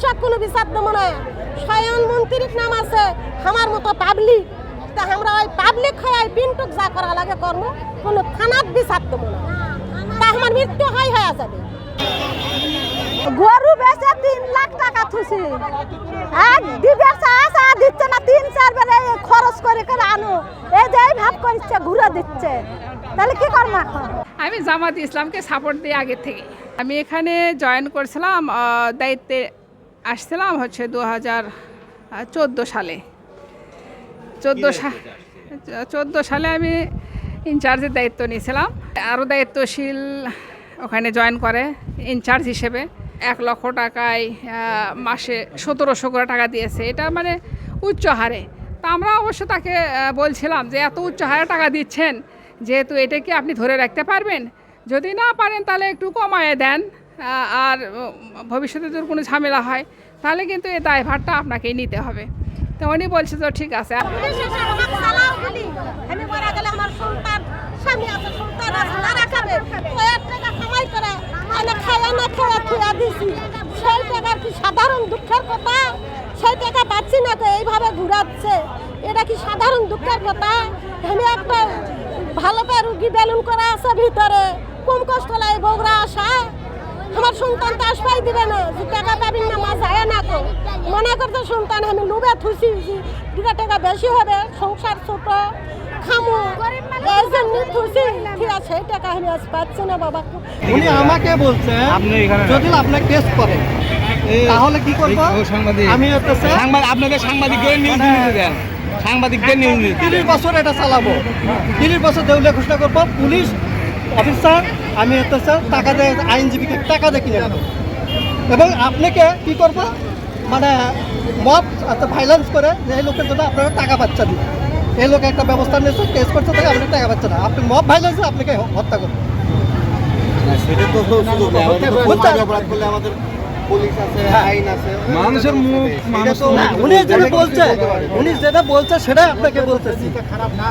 পুলিশের কোনো বিচার দেবো না। স্বয়ং মন্ত্রীর নাম আছে, আমার মতো পাবলিক। তা আমরা ওই পাবলিক হয়ে পিন্টুক যা করা লাগে কর্ম কোনো থানার বিচার দেবো না। তা আমার মৃত্যু হয় হয়ে যাবে। গরু বেচে তিন লাখ টাকা থুছি এক দিবের আসা দিচ্ছে না, তিন চার বেলা খরচ করে করে আনো? এই যে ভাব করছে, ঘুরে দিচ্ছে। তাহলে কি করব এখন? আমি জামাত ইসলামকে সাপোর্ট দিই আগে থেকে আমি এখানে জয়েন করেছিলাম দায়িত্বে আসছিলাম হচ্ছে দু হাজার চোদ্দ সালে। চোদ্দ সাল চোদ্দ সালে আমি ইনচার্জের দায়িত্ব নিয়েছিলাম। আরও দায়িত্বশীল ওখানে জয়েন করে ইনচার্জ হিসেবে। এক লক্ষ টাকায় মাসে সতেরোশো করে টাকা দিয়েছে। এটা মানে উচ্চ হারে। তা আমরা অবশ্য তাকে বলছিলাম যে এত উচ্চ হারে টাকা দিচ্ছেন যেহেতু এটা কি আপনি ধরে রাখতে পারবেন? যদি না পারেন তাহলে একটু কমায় দেন। আর ভবিষ্যতে যদি কোনো ঝামেলা হয়, তাহলে কিন্তু এই দায়ভারটা আপনাকেই নিতে হবে। তো উনি বলছে তো ঠিক আছে টাকা সেই টাকার কি সাধারণ দুঃখের কথা? সেই টাকা পাচ্ছি না তো এইভাবে এটা কি সাধারণ দুঃখের কথা? একটা ভালো রুগী বেলুন করা আছে ভিতরে। কম কষ্ট লাগে বগুড়া আসা। আমার সন্তান তো আসবাই দিবে না যে টাকা পাবি না মা যায় না তো। মনে করতে সন্তান আমি লুবে থুসি দুটা টাকা বেশি হবে সংসার ছোট খামু। এই জন্য থুসি ঠিক আছে এই টাকা আমি আজ পাচ্ছি না বাবা। উনি আমাকে বলছে যদি আপনার কেস করে তাহলে কি করব? আমি হচ্ছে সাংবাদিক আপনাদের সাংবাদিকদের নিউজ দিতে দেন সাংবাদিকদের নিউজ তিরিশ বছর এটা চালাবো। তিরিশ বছর দেউলিয়া ঘোষণা করব পুলিশ অফিসার আমি হচ্ছে টাকা দেয় আইনজীবীকে টাকা দেখি কিনে এবং আপনাকে কি করব? মানে মব একটা ভাইলেন্স করে যে এই লোকের জন্য আপনারা টাকা পাচ্ছেন না এই লোক একটা ব্যবস্থা নিয়েছে কেস করছে তাকে আপনি টাকা পাচ্ছেন না আপনি মব ভাইলেন্স আপনাকে হত্যা করবেন সেটা তো পুলিশ আছে আইন আছে মানুষের মুখ মানুষ উনি যেটা বলছে উনি যেটা বলছে সেটা আপনাকে বলতেছি।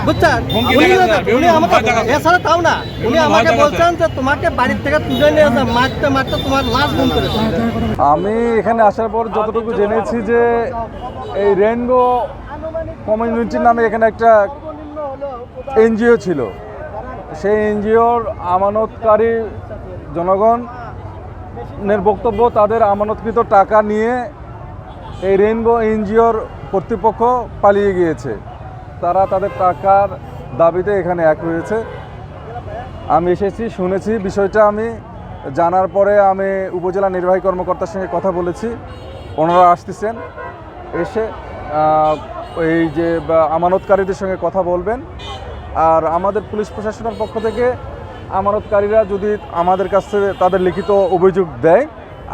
বুঝছেন? উনি আমাকে এছাড়া তাও না উনি আমাকে বলছেন যে তোমাকে বাড়ির থেকে তুলে নিয়ে যা মারতে মারতে তোমার লাশ গুম করেছে আমি এখানে আসার পর যতটুকু জেনেছি যে এই রেনবো কমিউনিটি নামে এখানে একটা এনজিও ছিল। সেই এনজিওর আমানতকারী জনগণের বক্তব্য, তাদের আমানতকৃত টাকা নিয়ে এই রেনবো এনজিওর কর্তৃপক্ষ পালিয়ে গিয়েছে। তারা তাদের টাকার দাবিতে এখানে এক হয়েছে। আমি এসেছি, শুনেছি, বিষয়টা আমি জানার পরে আমি উপজেলা নির্বাহী কর্মকর্তার সঙ্গে কথা বলেছি। ওনারা আসতেছেন, এসে এই যে আমানতকারীদের সঙ্গে কথা বলবেন। আর আমাদের পুলিশ প্রশাসনের পক্ষ থেকে আমানতকারীরা যদি আমাদের কাছে তাদের লিখিত অভিযোগ দেয়,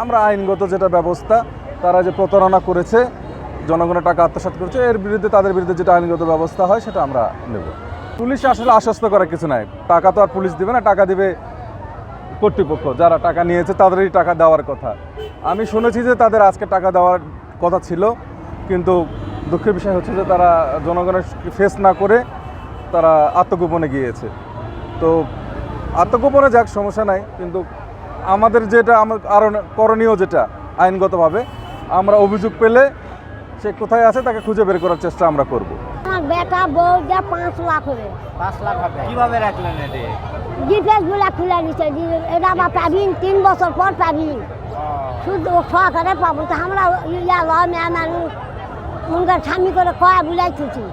আমরা আইনগত যেটা ব্যবস্থা, তারা যে প্রতারণা করেছে, জনগণের টাকা আত্মসাৎ করেছে, এর বিরুদ্ধে তাদের বিরুদ্ধে যেটা আইনগত ব্যবস্থা হয়, সেটা আমরা নেব। পুলিশ আসলে আশ্বস্ত করার কিছু নাই। টাকা তো আর পুলিশ দিবে না, টাকা দিবে কর্তৃপক্ষ। যারা টাকা নিয়েছে, তাদেরই টাকা দেওয়ার কথা। আমি শুনেছি যে তাদের আজকে টাকা দেওয়ার কথা ছিল, কিন্তু দুঃখের বিষয় হচ্ছে যে তারা জনগণের ফেস না করে তারা আত্মগোপনে গিয়েছে। তো আত্মগোপনে যাক সমস্যা নাই কিন্তু আমাদের যেটা আমার আরও করণীয় যেটা আইনগতভাবে আমরা অভিযোগ পেলে সে কোথায় আছে তাকে খুঁজে বের করার চেষ্টা আমরা করব। আমার বেটা বউ যা পাঁচ লাখ হবে। পাঁচ লাখ হবে। কীভাবে রাখলেন এটা? ডিফেন্সগুলা খুলে নিচ্ছে এটা আবার পাবিন তিন বছর পর পাবিন শুধু সহকারে পাবো তো আমরা ইয়া লয় মেয়া মানুষ উনকার স্বামী করে কয়া বুলাই থুছি